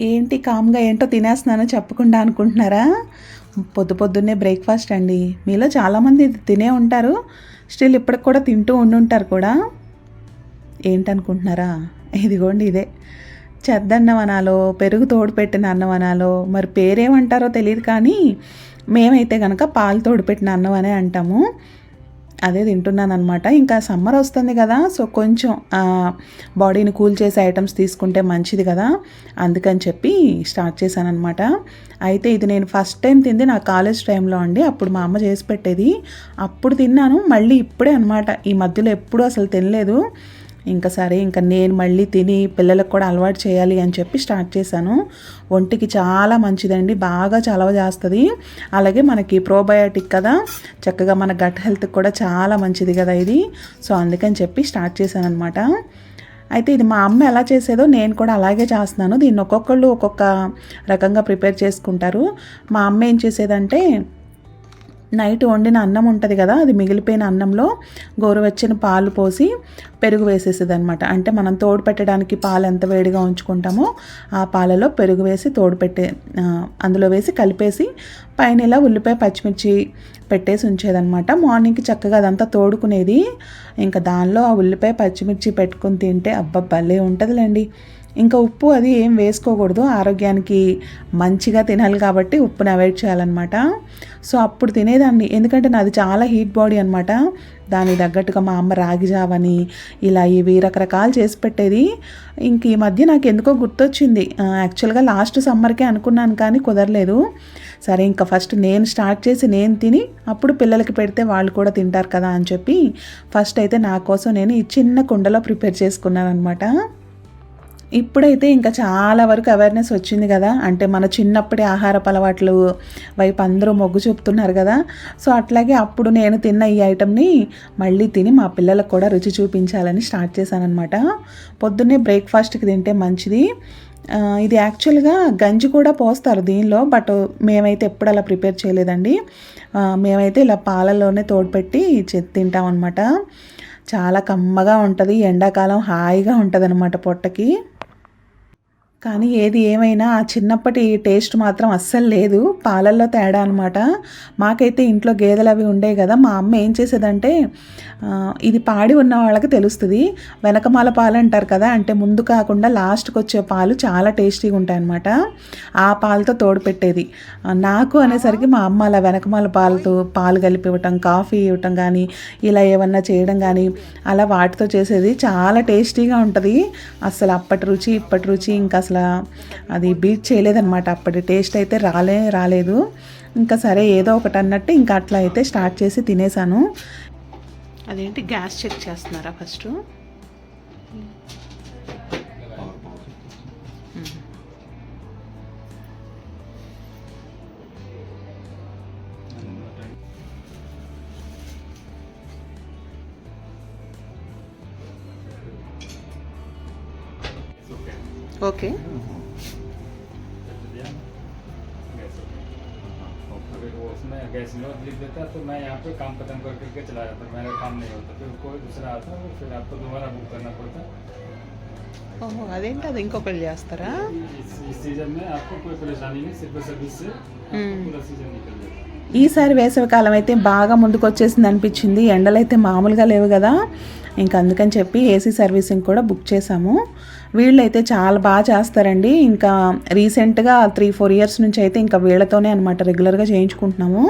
ఏంటి కామ్గా ఏంటో తినేస్తున్నానో చెప్పకుండా అనుకుంటున్నారా? పొద్దు పొద్దున్నే బ్రేక్ఫాస్ట్ అండి. మీలో చాలామంది తినే ఉంటారు. స్టిల్ ఇప్పటికి కూడా తింటూ ఉండుంటారు కూడా. ఏంటనుకుంటున్నారా? ఇదిగోండి ఇదే. చెద్దన్నం అనాలో పెరుగు తోడు పెట్టిన అన్నం అనాలో మరి పేరేమంటారో తెలియదు కానీ మేమైతే కనుక పాలు తోడు పెట్టిన అన్నం అనే అంటాము. అదే తింటున్నాను అనమాట ఇంకా సమ్మర్ వస్తుంది కదా సో కొంచెం బాడీని కూల్ చేసే ఐటమ్స్ తీసుకుంటే మంచిది కదా అందుకని చెప్పి స్టార్ట్ చేశాను అనమాట అయితే ఇది నేను ఫస్ట్ టైం తింది నా కాలేజ్ టైంలో అండి. అప్పుడు మా అమ్మ చేసి పెట్టేది. అప్పుడు తిన్నాను మళ్ళీ ఇప్పుడే అనమాట ఈ మధ్యలో ఎప్పుడూ అసలు తినలేదు. ఇంకా సరే ఇంకా నేను మళ్ళీ తిని పిల్లలకు కూడా అలవాటు చేయాలి అని చెప్పి స్టార్ట్ చేశాను. ఒంటికి చాలా మంచిదండి బాగా చలవ చేస్తుంది. అలాగే మనకి ప్రోబయోటిక్ కదా చక్కగా మన గట్ హెల్త్కి కూడా చాలా మంచిది కదా ఇది. సో అందుకని చెప్పి స్టార్ట్ చేశాను అనమాట అయితే ఇది మా అమ్మ ఎలా చేసేదో నేను కూడా అలాగే చేస్తున్నాను. దీన్ని ఒక్కొక్కళ్ళు ఒక్కొక్క రకంగా ప్రిపేర్ చేసుకుంటారు. మా అమ్మ ఏం చేసేదంటే నైట్ వండిన అన్నం ఉంటుంది కదా అది మిగిలిపోయిన అన్నంలో గోరువెచ్చని పాలు పోసి పెరుగు వేసేసేది అనమాట అంటే మనం తోడు పెట్టడానికి పాలు ఎంత వేడిగా ఉంచుకుంటామో ఆ పాలలో పెరుగు వేసి తోడు పెట్టే అందులో వేసి కలిపేసి పైన ఇలా ఉల్లిపాయ పచ్చిమిర్చి పెట్టేసి ఉంచేదనమాట మార్నింగ్కి చక్కగా అదంతా తోడుకునేది. ఇంకా దానిలో ఆ ఉల్లిపాయ పచ్చిమిర్చి పెట్టుకుని తింటే అబ్బా భలే ఉంటుందిలేండి. ఇంకా ఉప్పు అది ఏం వేసుకోకూడదు. ఆరోగ్యానికి మంచిగా తినాలి కాబట్టి ఉప్పుని అవాయిడ్ చేయాలన్నమాట. సో అప్పుడు తినేదాన్ని. ఎందుకంటే నాది చాలా హీట్ బాడీ అనమాట దానికి తగ్గట్టుగా మా అమ్మ రాగి జావని ఇలా ఇవి రకరకాలు చేసి పెట్టేది. ఇంక ఈ మధ్య నాకు ఎందుకో గుర్తొచ్చింది. యాక్చువల్గా లాస్ట్ సమ్మర్కే అనుకున్నాను కానీ కుదరలేదు. సరే ఇంకా ఫస్ట్ నేను స్టార్ట్ చేసి నేను తిని అప్పుడు పిల్లలకి పెడితే వాళ్ళు కూడా తింటారు కదా అని చెప్పి ఫస్ట్ అయితే నా కోసం నేను ఈ చిన్న కుండలో ప్రిపేర్ చేసుకున్నాను అనమాట ఇప్పుడైతే ఇంకా చాలా వరకు అవేర్నెస్ వచ్చింది కదా. అంటే మన చిన్నప్పటి ఆహారపు అలవాట్లు వైపు అందరూ మొగ్గు చూపుతున్నారు కదా. సో అట్లాగే అప్పుడు నేను తిన్న ఈ ఐటమ్ని మళ్ళీ తిని మా పిల్లలకు కూడా రుచి చూపించాలని స్టార్ట్ చేశానమాట పొద్దున్నే బ్రేక్ఫాస్ట్కి తింటే మంచిది. ఇది యాక్చువల్గా గంజి కూడా పోస్తారు దీనిలో బట్ మేమైతే ఎప్పుడు అలా ప్రిపేర్ చేయలేదండి. మేమైతే ఇలా పాలల్లోనే తోడుపెట్టి తింటాం అనమాట చాలా కమ్మగా ఉంటుంది ఎండాకాలం హాయిగా ఉంటుంది అనమాట పొట్టకి. కానీ ఏది ఏమైనా ఆ చిన్నప్పటి టేస్ట్ మాత్రం అస్సలు లేదు. పాలల్లో తేడా అనమాట మాకైతే ఇంట్లో గేదెలు అవి ఉండేవి కదా మా అమ్మ ఏం చేసేదంటే ఇది పాడి ఉన్న వాళ్ళకి తెలుస్తుంది. వెనకమాల పాలు అంటారు కదా అంటే ముందు కాకుండా లాస్ట్కి వచ్చే పాలు చాలా టేస్టీగా ఉంటాయి అనమాట ఆ పాలతో తోడు పెట్టేది. నాకు అనేసరికి మా అమ్మ అలా వెనకమాల పాలతో పాలు కలిపి ఇవ్వటం కాఫీ ఇవ్వటం కానీ ఇలా ఏమన్నా చేయడం కానీ అలా వాటితో చేసేది చాలా టేస్టీగా ఉంటుంది. అసలు అప్పటి రుచి ఇప్పటి రుచి ఇంకా అసలు అది బీట్ చేయలేదన్నమాట. అప్పటి టేస్ట్ అయితే రాలే రాలేదు. ఇంకా సరే ఏదో ఒకటి అన్నట్టు ఇంకా అట్లా అయితే స్టార్ట్ చేసి తినేసాను. అదేంటి గ్యాస్ చెక్ చేస్తున్నారా ఫస్ట్? ओके उसमें गैस में लिख देता तो मैं यहाँ पे काम खत्म कर करके चला जाता मेरा काम नहीं होता फिर कोई दूसरा आता फिर आपको दोबारा बुक करना पड़ता ఓహో అదేంటి అది ఇంకొకళ్ళు చేస్తారా इस, इस सीजन में आपको कोई परेशानी नहीं सिर्फ सर्विस से आपको पूरा सीजन निकल जाता ఈసారి వేసవికాలం అయితే బాగా ముందుకు వచ్చేసింది అనిపించింది ఎండలు అయితే మామూలుగా లేవు కదా ఇంకా అందుకని చెప్పి ఏసీ సర్వీసింగ్ కూడా బుక్ చేసాము వీళ్ళైతే చాలా బాగా చేస్తారండి. ఇంకా రీసెంట్గా త్రీ ఫోర్ ఇయర్స్ నుంచి అయితే ఇంకా వీళ్ళతోనే అనమాట రెగ్యులర్గా చేయించుకుంటున్నాము.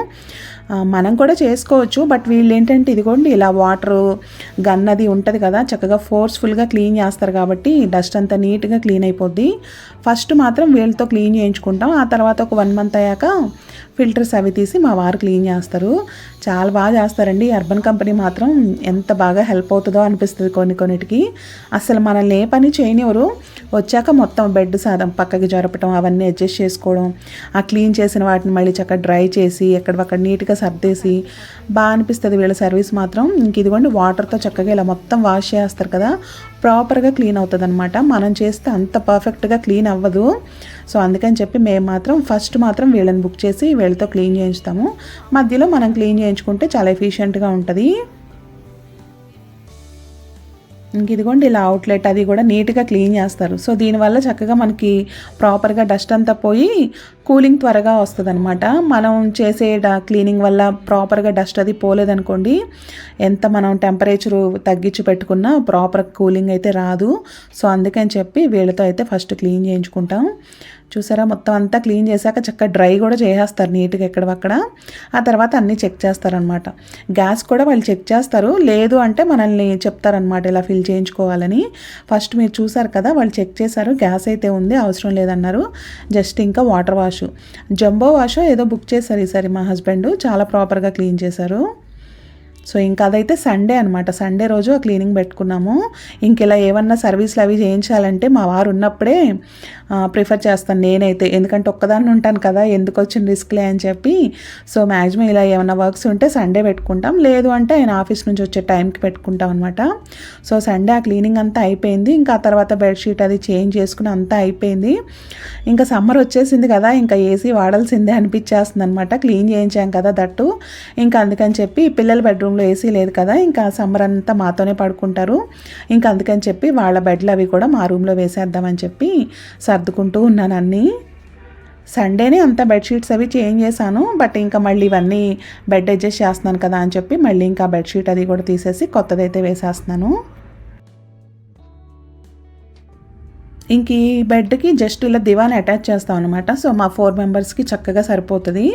మనం కూడా చేసుకోవచ్చు బట్ వీళ్ళు ఏంటంటే ఇదిగోండి ఇలా వాటర్ గన్ అది ఉంటుంది కదా చక్కగా ఫోర్స్ఫుల్గా క్లీన్ చేస్తారు కాబట్టి డస్ట్ అంతా నీట్గా క్లీన్ అయిపోద్ది. ఫస్ట్ మాత్రం వీళ్ళతో క్లీన్ చేయించుకుంటాం. ఆ తర్వాత ఒక వన్ మంత్ అయ్యాక ఫిల్టర్స్ అవి తీసి మా వారు క్లీన్ చేస్తారు. చాలా బాగా చేస్తారండి. అర్బన్ కంపెనీ మాత్రం ఎంత బాగా హెల్ప్ అవుతుందో అనిపిస్తుంది కొన్ని కొన్నిటికి. అసలు మనల్ని ఏ పని చేయనివ్వరు వచ్చాక మొత్తం బెడ్ సాదం పక్కకి జరపటం అవన్నీ అడ్జస్ట్ చేసుకోవడం ఆ క్లీన్ చేసిన వాటిని మళ్ళీ చక్కగా డ్రై చేసి ఎక్కడక్కడ నీట్గా సర్దేసి బాగా అనిపిస్తుంది వీళ్ళ సర్వీస్ మాత్రం. ఇంక ఇదిగోండి వాటర్తో చక్కగా ఇలా మొత్తం వాష్ చేస్తారు కదా ప్రాపర్గా క్లీన్ అవుతుంది అనమాట మనం చేస్తే అంత పర్ఫెక్ట్గా క్లీన్ అవ్వదు. సో అందుకని చెప్పి మేము మాత్రం ఫస్ట్ మాత్రం వీళ్ళని బుక్ చేసి వీళ్ళతో క్లీన్ చేయించుతాము. మధ్యలో మనం క్లీన్ చేయించుకుంటే చాలా ఎఫిషియెంట్గా ఉంటుంది. ఇంక ఇదిగోండి ఇలా అవుట్లెట్ అది కూడా నీట్గా క్లీన్ చేస్తారు. సో దీనివల్ల చక్కగా మనకి ప్రాపర్గా డస్ట్ అంతా పోయి కూలింగ్ త్వరగా వస్తుంది అనమాట మనం చేసే డ- క్లీనింగ్ వల్ల ప్రాపర్గా డస్ట్ అది పోలేదనుకోండి ఎంత మనం టెంపరేచర్ తగ్గించి పెట్టుకున్నా ప్రాపర్ కూలింగ్ అయితే రాదు. సో అందుకని చెప్పి వీళ్ళతో అయితే ఫస్ట్ క్లీన్ చేయించుకుంటాం. చూసారా? మొత్తం అంతా క్లీన్ చేశాక చక్కగా డ్రై కూడా చేసేస్తారు నీట్గా ఎక్కడవక్కడ ఆ తర్వాత అన్నీ చెక్ చేస్తారనమాట గ్యాస్ కూడా వాళ్ళు చెక్ చేస్తారు. లేదు అంటే మనల్ని చెప్తారనమాట ఇలా ఫిల్ చేయించుకోవాలని. ఫస్ట్ మీరు చూసారు కదా వాళ్ళు చెక్ చేశారు. గ్యాస్ అయితే ఉంది అవసరం లేదన్నారు. జస్ట్ ఇంకా వాటర్ వాష్. జంబో వాష్ ఏదో బుక్ చేశారు ఈసారి మా హస్బెండ్. చాలా ప్రాపర్గా క్లీన్ చేశారు. సో ఇంకా అదైతే సండే అనమాట సండే రోజు ఆ క్లీనింగ్ పెట్టుకున్నాము. ఇంక ఇలా ఏమన్నా సర్వీస్లు అవి చేయించాలంటే మా వారు ఉన్నప్పుడే ప్రిఫర్ చేస్తాను నేనైతే. ఎందుకంటే ఒక్కదాన్ని ఉంటాను కదా ఎందుకు వచ్చిన రిస్క్లే అని చెప్పి. సో మ్యాక్సిమం ఇలా ఏమైనా వర్క్స్ ఉంటే సండే పెట్టుకుంటాం. లేదు అంటే ఆయన ఆఫీస్ నుంచి వచ్చే టైంకి పెట్టుకుంటాం అనమాట సో సండే ఆ క్లీనింగ్ అంతా అయిపోయింది. ఇంకా ఆ తర్వాత బెడ్షీట్ అది చేంజ్ చేసుకుని అంతా అయిపోయింది. ఇంకా సమ్మర్ వచ్చేసింది కదా ఇంకా ఏసీ వాడాల్సిందే అనిపించేస్తుంది అనమాట క్లీన్ చేయించాం కదా దట్టు. ఇంకా అందుకని చెప్పి పిల్లల బెడ్రూమ్ రూమ్లో ఏసీ లేదు కదా ఇంకా సమ్మర్ అంతా మాతోనే పడుకుంటారు. ఇంకా అందుకని చెప్పి వాళ్ళ బెడ్లు అవి కూడా మా రూమ్లో వేసేద్దామని చెప్పి సర్దుకుంటూ ఉన్నాను అన్నీ సండేనే అంతా బెడ్షీట్స్ అవి చేంజ్ చేశాను బట్ ఇంకా మళ్ళీ ఇవన్నీ బెడ్ అడ్జస్ట్ చేస్తున్నాను కదా అని చెప్పి మళ్ళీ ఇంకా బెడ్షీట్ అది కూడా తీసేసి కొత్తదైతే వేసేస్తున్నాను. ఇంక ఈ బెడ్కి జస్ట్ ఇలా దివాన్ అటాచ్ చేస్తాం అనమాట సో మా ఫోర్ మెంబర్స్కి చక్కగా సరిపోతుంది.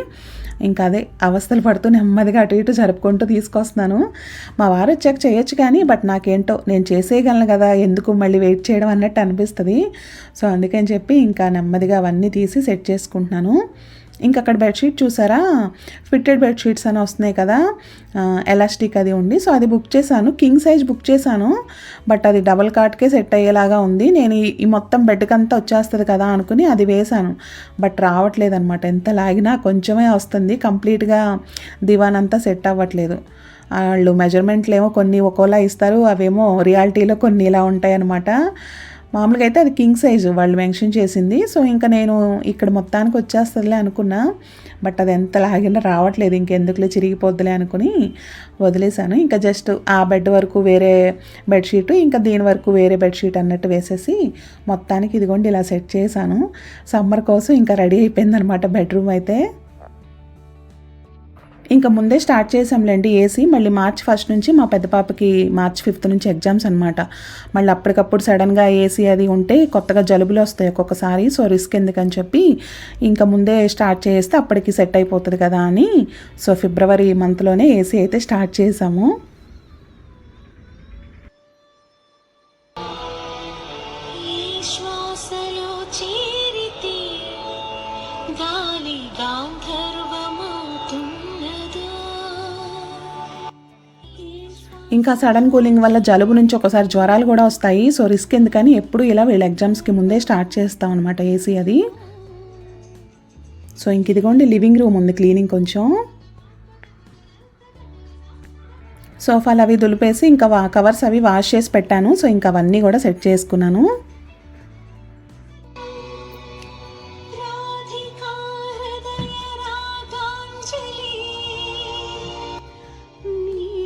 ఇంకా అదే అవస్థలు పడుతూ నెమ్మదిగా అటు ఇటు జరుపుకుంటూ తీసుకొస్తున్నాను. మా వారు వచ్చాక చేయొచ్చు కానీ బట్ నాకేంటో నేను చేసేయగలను కదా ఎందుకు మళ్ళీ వెయిట్ చేయడం అన్నట్టు అనిపిస్తుంది. సో అందుకని చెప్పి ఇంకా నెమ్మదిగా అవన్నీ తీసి సెట్ చేసుకుంటున్నాను. ఇంకా అక్కడ బెడ్షీట్ చూసారా? ఫిట్టెడ్ బెడ్షీట్స్ అని వస్తున్నాయి కదా. ఎలాస్టిక్ అది ఉండి సో అది బుక్ చేశాను. కింగ్ సైజ్ బుక్ చేశాను. బట్ అది డబల్ కాట్కే సెట్ అయ్యేలాగా ఉంది. నేను ఈ- మొత్తం బెడ్కి అంతా వచ్చేస్తుంది కదా అనుకుని అది వేశాను. బట్ రావట్లేదు అనమాట ఎంత లాగినా కొంచెమే వస్తుంది. కంప్లీట్గా దివాన్ అంతా సెట్ అవ్వట్లేదు. వాళ్ళు మెజర్మెంట్లు ఏమో కొన్ని ఒక్కోలా ఇస్తారు. అవేమో రియాలిటీలో కొన్ని ఇలా ఉంటాయి అనమాట మామూలుగా అయితే అది కింగ్ సైజు వాళ్ళు మెన్షన్ చేసింది. సో ఇంకా నేను ఇక్కడ మొత్తానికి వచ్చేస్తుందిలే అనుకున్నా. బట్ అది ఎంత లాగినా రావట్లేదు. ఇంకెందుకులే చిరిగిపోద్దులే అనుకుని వదిలేశాను. ఇంకా జస్ట్ ఆ బెడ్ వరకు వేరే బెడ్షీట్ ఇంకా దీని వరకు వేరే బెడ్షీట్ అన్నట్టు వేసేసి మొత్తానికి ఇదిగోండి ఇలా సెట్ చేశాను. సమ్మర్ కోసం ఇంకా రెడీ అయిపోయింది అనమాట బెడ్రూమ్ అయితే. ఇంకా ముందే స్టార్ట్ చేసాంలేండి ఏసీ. మళ్ళీ మార్చ్ ఫస్ట్ నుంచి మా పెద్ద పాపకి మార్చ్ ఫిఫ్త్ నుంచి ఎగ్జామ్స్ అనమాట మళ్ళీ అప్పటికప్పుడు సడన్గా ఏసీ అది ఉంటే కొత్తగా జలుబులు వస్తాయి ఒక్కొక్కసారి. సో రిస్క్ ఎందుకని చెప్పి ఇంకా ముందే స్టార్ట్ చేస్తే అప్పటికి సెట్ అయిపోతుంది కదా అని. సో ఫిబ్రవరి మంత్లోనే ఏసీ అయితే స్టార్ట్ చేసాము ఇంకా సడన్ కూలింగ్ వల్ల జలుబు నుంచి ఒకసారి జ్వరాలు కూడా వస్తాయి. సో రిస్క్ ఎందుకని ఎప్పుడు ఇలా వీళ్ళ ఎగ్జామ్స్కి ముందే స్టార్ట్ చేస్తాం అనమాట ఏసీ అది. సో ఇంక ఇదిగోండి లివింగ్ రూమ్ ఉంది క్లీనింగ్ కొంచెం. సోఫాలు అవి దులిపేసి ఇంకా వా కవర్స్ అవి వాష్ చేసి పెట్టాను. సో ఇంకా అవన్నీ కూడా సెట్ చేసుకున్నాను.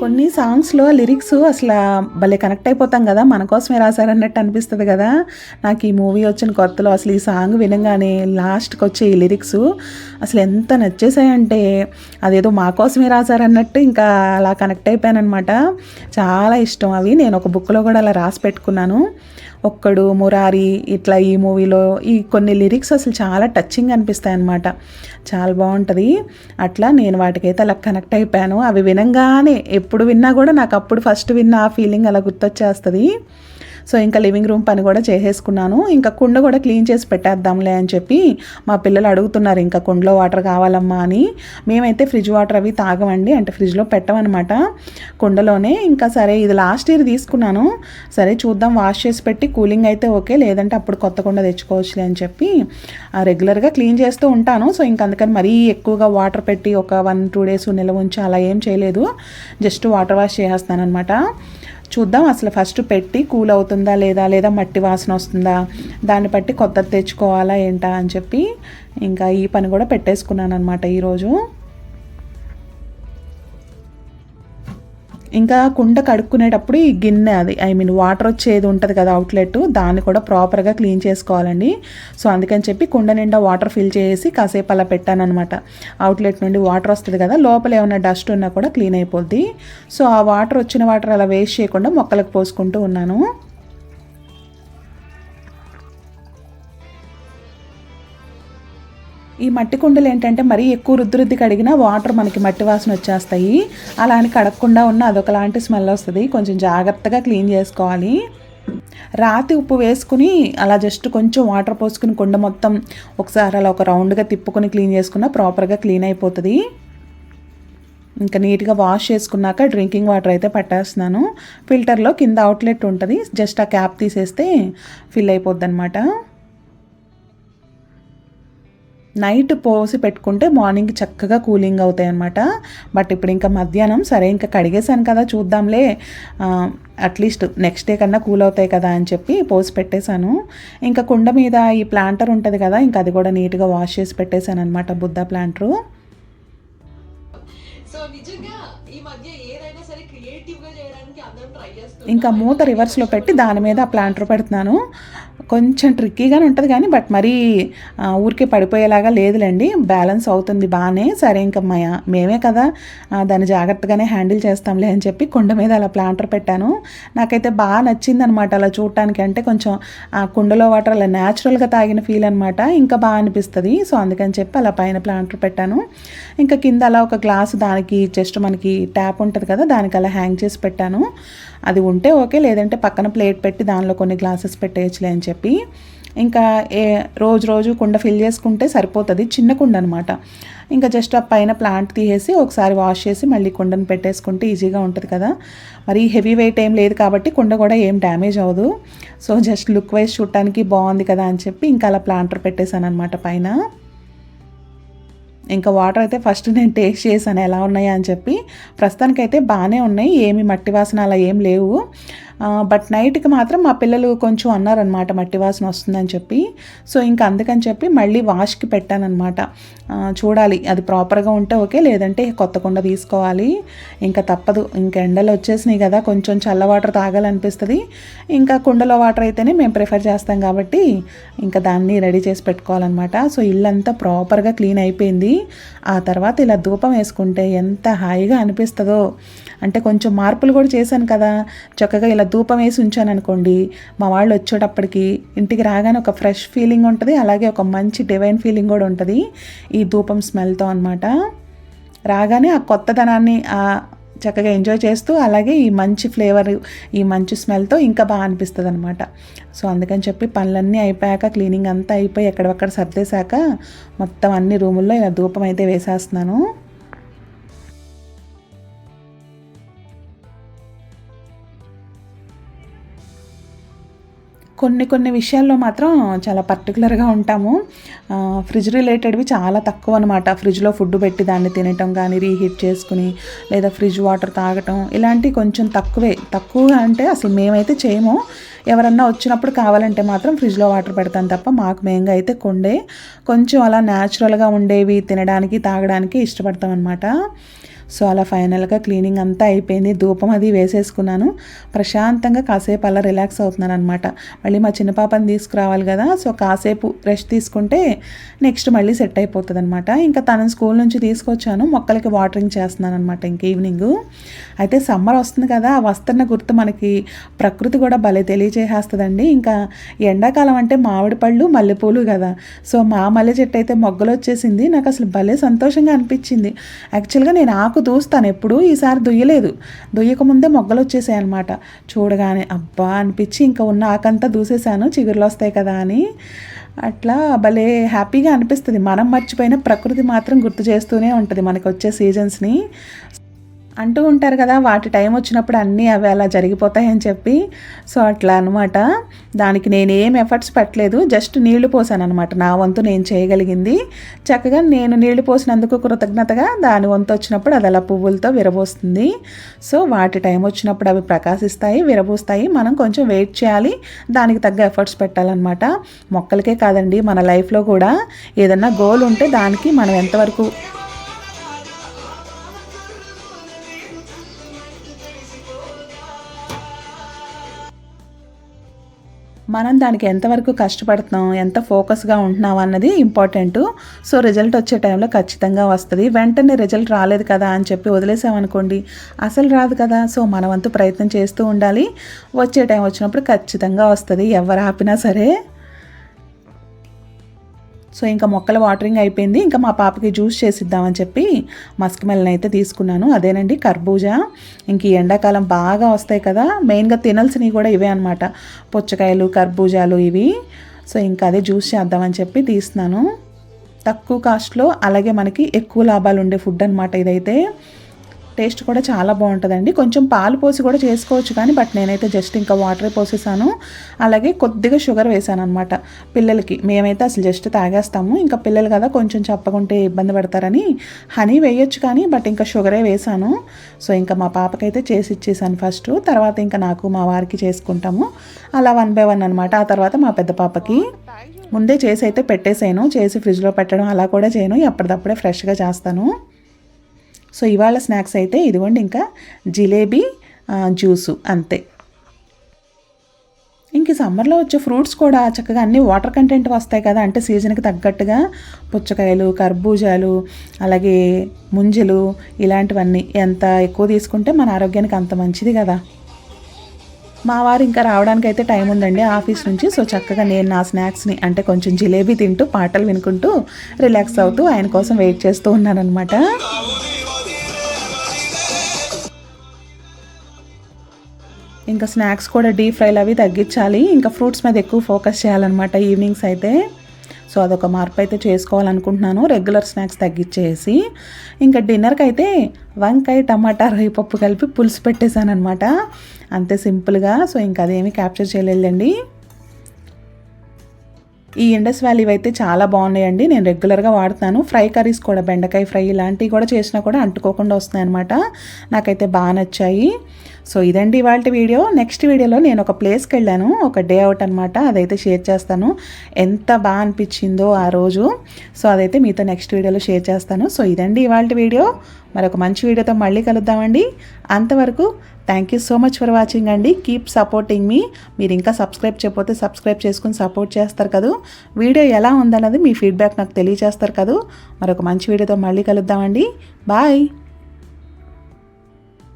కొన్ని సాంగ్స్లో లిరిక్స్ అసలు భలే కనెక్ట్ అయిపోతాం కదా మన కోసమే రాశారన్నట్టు అనిపిస్తుంది కదా. నాకు ఈ మూవీ వచ్చిన కొత్తలో అసలు ఈ సాంగ్ వినగానే లాస్ట్కి వచ్చే ఈ లిరిక్స్ అసలు ఎంత నచ్చేసాయంటే అదేదో మా కోసమే రాశారన్నట్టు ఇంకా అలా కనెక్ట్ అయిపోయానమాట చాలా ఇష్టం అవి. నేను ఒక బుక్లో కూడా అలా రాసి పెట్టుకున్నాను. ఒక్కడు మురారి ఇట్లా ఈ మూవీలో ఈ కొన్ని లిరిక్స్ అసలు చాలా టచ్చింగ్ అనిపిస్తాయి అన్నమాట చాలా బాగుంటుంది. అట్లా నేను వాటికైతే అలా కనెక్ట్ అయిపోయాను. అవి వినంగానే ఎప్పుడు విన్నా కూడా నాకు అప్పుడు ఫస్ట్ విన్న ఆ ఫీలింగ్ అలా గుర్తొచ్చేస్తుంది. సో ఇంకా లివింగ్ రూమ్ పని కూడా చేసేసుకున్నాను. ఇంకా కుండ కూడా క్లీన్ చేసి పెట్టేద్దాంలే అని చెప్పి మా పిల్లలు అడుగుతున్నారు ఇంకా కుండలో వాటర్ కావాలమ్మా అని. మేమైతే ఫ్రిడ్జ్ వాటర్ అవి తాగమండి అంటే ఫ్రిడ్జ్లో పెట్టమన్నమాట కుండలోనే. ఇంకా సరే ఇది లాస్ట్ ఇయర్ తీసుకున్నాను. సరే చూద్దాం వాష్ చేసి పెట్టి కూలింగ్ అయితే ఓకే లేదంటే అప్పుడు కొత్త కుండ తెచ్చుకోవచ్చులే అని చెప్పి ఆ, రెగ్యులర్గా క్లీన్ చేస్తూ ఉంటాను. సో ఇంకా అందుకని మరీ ఎక్కువగా వాటర్ పెట్టి ఒక వన్ టూ డేస్ నిల్వ ఉంచి అలా ఏం చేయలేదు. జస్ట్ వాటర్ వాష్ చేసేస్తాను అనమాట చూద్దాం అసలు ఫస్ట్ పెట్టి కూల్ అవుతుందా లేదా లేదా మట్టి వాసన వస్తుందా దాన్ని బట్టి కొత్తది తెచ్చుకోవాలా ఏంటా అని చెప్పి ఇంకా ఈ పని కూడా పెట్టేసుకున్నాను అనమాట ఈరోజు. ఇంకా కుండ కడుక్కునేటప్పుడు ఈ గిన్నె అది ఐ మీన్ వాటర్ వచ్చేది ఉంటుంది కదా అవుట్లెట్ దాన్ని కూడా ప్రాపర్గా క్లీన్ చేసుకోవాలండి. సో అందుకని చెప్పి కుండ నిండా వాటర్ ఫిల్ చేసి కాసేపు అలా పెట్టాను అనమాట అవుట్లెట్ నుండి వాటర్ వస్తుంది కదా లోపల ఏమైనా డస్ట్ ఉన్నా కూడా క్లీన్ అయిపోద్ది. సో ఆ వాటర్ వచ్చిన వాటర్ అలా వేస్ట్ చేయకుండా మొక్కలకు పోసుకుంటూ ఉన్నాను. ఈ మట్టి కుండలు ఏంటంటే మరీ ఎక్కువ రుద్ది రుద్ది కడిగినా వాటర్ మనకి మట్టి వాసన వచ్చేస్తాయి. అలా అని కడగకుండా ఉన్న అదొకలాంటి స్మెల్ వస్తుంది. కొంచెం జాగ్రత్తగా క్లీన్ చేసుకోవాలి. రాతి ఉప్పు వేసుకుని అలా జస్ట్ కొంచెం వాటర్ పోసుకుని కుండ మొత్తం ఒకసారి అలా ఒక రౌండ్గా తిప్పుకొని క్లీన్ చేసుకున్నా ప్రాపర్గా క్లీన్ అయిపోతుంది. ఇంకా నీట్గా వాష్ చేసుకున్నాక డ్రింకింగ్ వాటర్ అయితే పట్టేస్తున్నాను. ఫిల్టర్లో కింద అవుట్లెట్ ఉంటుంది. జస్ట్ ఆ క్యాప్ తీసేస్తే ఫిల్ అయిపోద్ది అనమాట నైట్ పోసి పెట్టుకుంటే మార్నింగ్ చక్కగా కూలింగ్ అవుతాయి అనమాట బట్ ఇప్పుడు ఇంకా మధ్యాహ్నం సరే ఇంకా కడిగేశాను కదా చూద్దాంలే. అట్లీస్ట్ నెక్స్ట్ డే కన్నా కూల్ అవుతాయి కదా అని చెప్పి పోసి పెట్టేశాను. ఇంకా కుండ మీద ఈ ప్లాంటర్ ఉంటుంది కదా ఇంకా అది కూడా నీట్గా వాష్ చేసి పెట్టేశాను అనమాట బుద్ధ ప్లాంటరు. సో నిజంగా ఈ మధ్య ఏదైనా సరే క్రియేటివ్గా చేయడానికి అందరం ట్రై చేస్తున్నారు ఇంకా మూత రివర్స్లో పెట్టి దాని మీద ఆ ప్లాంటర్ పెడుతున్నాను. కొంచెం ట్రిక్కీగానే ఉంటుంది కానీ బట్ మరీ ఊరికే పడిపోయేలాగా లేదులేండి. బ్యాలెన్స్ అవుతుంది బాగానే సరే ఇంకా మేమే కదా దాన్ని జాగ్రత్తగానే హ్యాండిల్ చేస్తాంలే అని చెప్పి కుండ మీద అలా ప్లాంటర్ పెట్టాను. నాకైతే బాగా నచ్చింది అనమాట అలా చూడటానికి. అంటే కొంచెం ఆ కుండలో వాటర్ అలా న్యాచురల్గా తాగిన ఫీల్ అనమాట. ఇంకా బాగా అనిపిస్తుంది. సో అందుకని చెప్పి అలా పైన ప్లాంటర్ పెట్టాను. ఇంకా కింద అలా ఒక గ్లాసు దానికి జస్ట్ మనకి ట్యాప్ ఉంటుంది కదా దానికి అలా హ్యాంగ్ చేసి పెట్టాను. అది ఉంటే ఓకే లేదంటే పక్కన ప్లేట్ పెట్టి దానిలో కొన్ని గ్లాసెస్ పెట్టేయచ్చులే అని చెప్పి ఇంకా ఏ రోజు రోజు కుండ ఫిల్ చేసుకుంటే సరిపోతుంది చిన్న కుండ అనమాట ఇంకా జస్ట్ ఆ పైన ప్లాంట్ తీసేసి ఒకసారి వాష్ చేసి మళ్ళీ కుండను పెట్టేసుకుంటే ఈజీగా ఉంటుంది కదా. మరి హెవీ వెయిట్ ఏం లేదు కాబట్టి కుండ కూడా ఏం డ్యామేజ్ అవ్వదు. సో జస్ట్ లుక్ వైజ్ చూడటానికి బాగుంది కదా అని చెప్పి ఇంకా అలా ప్లాంటర్ పెట్టేశాను అనమాట పైన. ఇంకా వాటర్ అయితే ఫస్ట్ నేను టేస్ట్ చేశాను ఎలా ఉన్నాయా అని చెప్పి ప్రస్తుతానికైతే బాగానే ఉన్నాయి ఏమి మట్టి వాసన అలా ఏం లేవు. బట్ నైట్కి మాత్రం మా పిల్లలు కొంచెం అన్నారనమాట మట్టి వాసన వస్తుందని చెప్పి. సో ఇంకా అందుకని చెప్పి మళ్ళీ వాష్కి పెట్టానమాట చూడాలి అది ప్రాపర్గా ఉంటే ఓకే లేదంటే కొత్త కుండ తీసుకోవాలి. ఇంకా తప్పదు ఇంకా ఎండలు వచ్చేసినాయి కదా కొంచెం చల్ల వాటర్ తాగాలనిపిస్తుంది. ఇంకా కుండలో వాటర్ అయితేనే మేము ప్రిఫర్ చేస్తాం కాబట్టి ఇంకా దాన్ని రెడీ చేసి పెట్టుకోవాలన్నమాట. సో ఇల్లంతా ప్రాపర్గా క్లీన్ అయిపోయింది. ఆ తర్వాత ఇలా ధూపం వేసుకుంటే ఎంత హాయిగా అనిపిస్తుందో. అంటే కొంచెం మార్పులు కూడా చేశాను కదా చక్కగా ఇలా ధూపం వేసి ఉంచాను అనుకోండి మా వాళ్ళు వచ్చేటప్పటికి ఇంటికి రాగానే ఒక ఫ్రెష్ ఫీలింగ్ ఉంటుంది అలాగే ఒక మంచి డివైన్ ఫీలింగ్ కూడా ఉంటుంది ఈ ధూపం స్మెల్తో అనమాట రాగానే ఆ కొత్తదనాన్ని చక్కగా ఎంజాయ్ చేస్తూ అలాగే ఈ మంచి ఫ్లేవర్ ఈ మంచి స్మెల్తో ఇంకా బాగా అనిపిస్తుంది అనమాట సో అందుకని చెప్పి పనులన్నీ అయిపోయాక క్లీనింగ్ అంతా అయిపోయి ఎక్కడొక్కడ సర్దేశాక మొత్తం అన్ని రూముల్లో ఇలా ధూపం అయితే వేసేస్తున్నాను. కొన్ని కొన్ని విషయాల్లో మాత్రం చాలా పర్టికులర్గా ఉంటాము. ఫ్రిడ్జ్ రిలేటెడ్వి చాలా తక్కువ అనమాట ఫ్రిడ్జ్లో ఫుడ్ పెట్టి దాన్ని తినటం కానీ రీహీట్ చేసుకుని లేదా ఫ్రిడ్జ్ వాటర్ తాగటం ఇలాంటివి కొంచెం తక్కువే. తక్కువ అంటే అసలు మేమైతే చేయము. ఎవరన్నా వచ్చినప్పుడు కావాలంటే మాత్రం ఫ్రిడ్జ్లో వాటర్ పెడతాను తప్ప మాకు మేంగా అయితే కొండే. కొంచెం అలా న్యాచురల్గా ఉండేవి తినడానికి తాగడానికి ఇష్టపడతాం అనమాట సో అలా ఫైనల్గా క్లీనింగ్ అంతా అయిపోయింది. ధూపం అది వేసేసుకున్నాను. ప్రశాంతంగా కాసేపు అలా రిలాక్స్ అవుతున్నాను అనమాట మళ్ళీ మా చిన్న పాపని తీసుకురావాలి కదా సో కాసేపు రెస్ట్ తీసుకుంటే నెక్స్ట్ మళ్ళీ సెట్ అయిపోతుంది అనమాట ఇంకా తను స్కూల్ నుంచి తీసుకొచ్చాను. మొక్కలకి వాటరింగ్ చేస్తున్నాను అనమాట ఇంక ఈవినింగ్ అయితే సమ్మర్ వస్తుంది కదా ఆ వస్తున్న గుర్తు మనకి ప్రకృతి కూడా భలే తెలియజేసేస్తుందండి ఇంకా ఎండాకాలం అంటే మామిడి పళ్ళు మల్లెపూలు కదా. సో మా మల్లె చెట్టు అయితే మొగ్గలు వచ్చేసింది. నాకు అసలు భలే సంతోషంగా అనిపించింది. యాక్చువల్గా నేను ఆకు దూస్తాను ఎప్పుడు ఈసారి దుయ్యలేదు. దుయ్యక ముందే మొగ్గలు వచ్చేసాయి అనమాట చూడగానే అబ్బా అనిపించి ఇంకా ఉన్న ఆకంతా దూసేశాను చిగురులు వస్తాయి కదా అని. అట్లా భలే హ్యాపీగా అనిపిస్తుంది. మనం మర్చిపోయిన ప్రకృతి మాత్రం గుర్తు చేస్తూనే ఉంటుంది మనకు వచ్చే సీజన్స్ని. అంటూ ఉంటారు కదా వాటి టైం వచ్చినప్పుడు అన్నీ అవి అలా జరిగిపోతాయని చెప్పి. సో అట్లా అనమాట దానికి నేను ఏం ఎఫర్ట్స్ పెట్టలేదు. జస్ట్ నీళ్ళు పోసాను అనమాట నా వంతు నేను చేయగలిగింది. చక్కగా నేను నీళ్ళు పోసినందుకు కృతజ్ఞతగా దాని వంతు వచ్చినప్పుడు అది అలా పువ్వులతో విరబోస్తుంది. సో వాటి టైం వచ్చినప్పుడు అవి ప్రకాశిస్తాయి విరబూస్తాయి. మనం కొంచెం వెయిట్ చేయాలి. దానికి తగ్గ ఎఫర్ట్స్ పెట్టాలన్నమాట. మొక్కలకే కాదండి మన లైఫ్లో కూడా ఏదన్నా గోల్ ఉంటే దానికి మనం ఎంతవరకు మనం దానికి ఎంతవరకు కష్టపడుతున్నాం ఎంత ఫోకస్గా ఉంటున్నాం అన్నది ఇంపార్టెంట్ సో రిజల్ట్ వచ్చే టైంలో ఖచ్చితంగా వస్తుంది. వెంటనే రిజల్ట్ రాలేదు కదా అని చెప్పి వదిలేసామనుకోండి అసలు రాదు కదా. సో మన వంతు ప్రయత్నం చేస్తూ ఉండాలి. వచ్చే టైం వచ్చినప్పుడు ఖచ్చితంగా వస్తుంది. ఎవరు ఆపినా సరే సో ఇంకా మొక్కల వాటరింగ్ అయిపోయింది. ఇంకా మా పాపకి జ్యూస్ చేసిద్దామని చెప్పి మస్క్ మెల్లని అయితే తీసుకున్నాను. అదేనండి కర్బూజా. ఇంక ఈ ఎండాకాలం బాగా వస్తాయి కదా మెయిన్గా తినాల్సినవి కూడా ఇవే అనమాట పుచ్చకాయలు కర్బూజాలు ఇవి. సో ఇంకా అదే జ్యూస్ చేద్దామని చెప్పి తీస్తున్నాను. తక్కువ కాస్ట్లో అలాగే మనకి ఎక్కువ లాభాలు ఉండే ఫుడ్ అనమాట ఇదైతే. టేస్ట్ కూడా చాలా బాగుంటుందండి. కొంచెం పాలు పోసి కూడా చేసుకోవచ్చు కానీ బట్ నేనైతే జస్ట్ ఇంకా వాటర్ పోసేసాను. అలాగే కొద్దిగా షుగర్ వేసాను అనమాట పిల్లలకి మేమైతే అసలు జస్ట్ తాగేస్తాము. ఇంకా పిల్లలు కదా కొంచెం చెప్పకుంటే ఇబ్బంది పడతారని హనీ వేయొచ్చు కానీ బట్ ఇంకా షుగరే వేసాను. సో ఇంకా మా పాపకైతే చేసి ఇచ్చేసాను ఫస్ట్. తర్వాత ఇంకా నాకు మా వారికి చేసుకుంటాము. అలా వన్ బై వన్ అనమాట ఆ తర్వాత మా పెద్ద పాపకి ముందే చేసి అయితే పెట్టేసాను. చేసి ఫ్రిడ్జ్లో పెట్టడం అలా కూడా చేయను. ఎప్పటిదప్పుడే ఫ్రెష్గా చేస్తాను. సో ఇవాళ స్నాక్స్ అయితే ఇదిగోండి ఇంకా జిలేబీ జ్యూసు అంతే. ఇంక సమ్మర్లో వచ్చే ఫ్రూట్స్ కూడా చక్కగా అన్ని వాటర్ కంటెంట్ వస్తాయి కదా అంటే సీజన్కి తగ్గట్టుగా పుచ్చకాయలు కర్బూజాలు అలాగే ముంజలు ఇలాంటివన్నీ ఎంత ఎక్కువ తీసుకుంటే మన ఆరోగ్యానికి అంత మంచిది కదా. మా వారు ఇంకా రావడానికి అయితే టైం ఉందండి ఆఫీస్ నుంచి సో చక్కగా నేను నా స్నాక్స్ని అంటే కొంచెం జిలేబీ తింటూ పాటలు వినుకుంటూ రిలాక్స్ అవుతూ ఆయన కోసం వెయిట్ చేస్తూ ఉన్నానన్నమాట. ఇంకా స్నాక్స్ కూడా డీప్ ఫ్రైలు అవి తగ్గించాలి. ఇంకా ఫ్రూట్స్ మీద ఎక్కువ ఫోకస్ చేయాలన్నమాట ఈవినింగ్స్ అయితే. సో అదొక మార్పు అయితే చేసుకోవాలనుకుంటున్నాను. రెగ్యులర్ స్నాక్స్ తగ్గించేసి. ఇంకా డిన్నర్కి అయితే వంకాయ టమాటా రొయ్యపప్పు కలిపి పులుసు పెట్టేశాను అనమాట అంతే సింపుల్గా సో ఇంకా అదేమీ క్యాప్చర్ చేయలేదండి ఈ ఇండస్ వ్యాలీ అయితే చాలా బాగున్నాయండి. నేను రెగ్యులర్గా వాడుతాను. ఫ్రై కర్రీస్ కూడా బెండకాయ ఫ్రై ఇలాంటివి కూడా చేసినా కూడా అంటుకోకుండా వస్తున్నాయి అనమాట నాకైతే బాగా నచ్చాయి. సో ఇదండి ఇవాళ వీడియో. నెక్స్ట్ వీడియోలో నేను ఒక ప్లేస్కి వెళ్ళాను. ఒక డే అవుట్ అనమాట అదైతే షేర్ చేస్తాను. ఎంత బాగా అనిపించిందో ఆ రోజు. సో అదైతే మీతో నెక్స్ట్ వీడియోలో షేర్ చేస్తాను. సో ఇదండి ఇవాళ వీడియో. మరొక మంచి వీడియోతో మళ్ళీ కలుద్దామండి. అంతవరకు thank you so much for watching అండి. కీప్ సపోర్టింగ్ మీ మీరు ఇంకా సబ్స్క్రైబ్ చేయకపోతే సబ్స్క్రైబ్ చేసుకుని సపోర్ట్ చేస్తారు కదా. వీడియో ఎలా ఉందన్నది మీ ఫీడ్బ్యాక్ నాకు తెలియజేస్తారు కదా. మరొక మంచి వీడియోతో మళ్ళీ కలుద్దామండి. బాయ్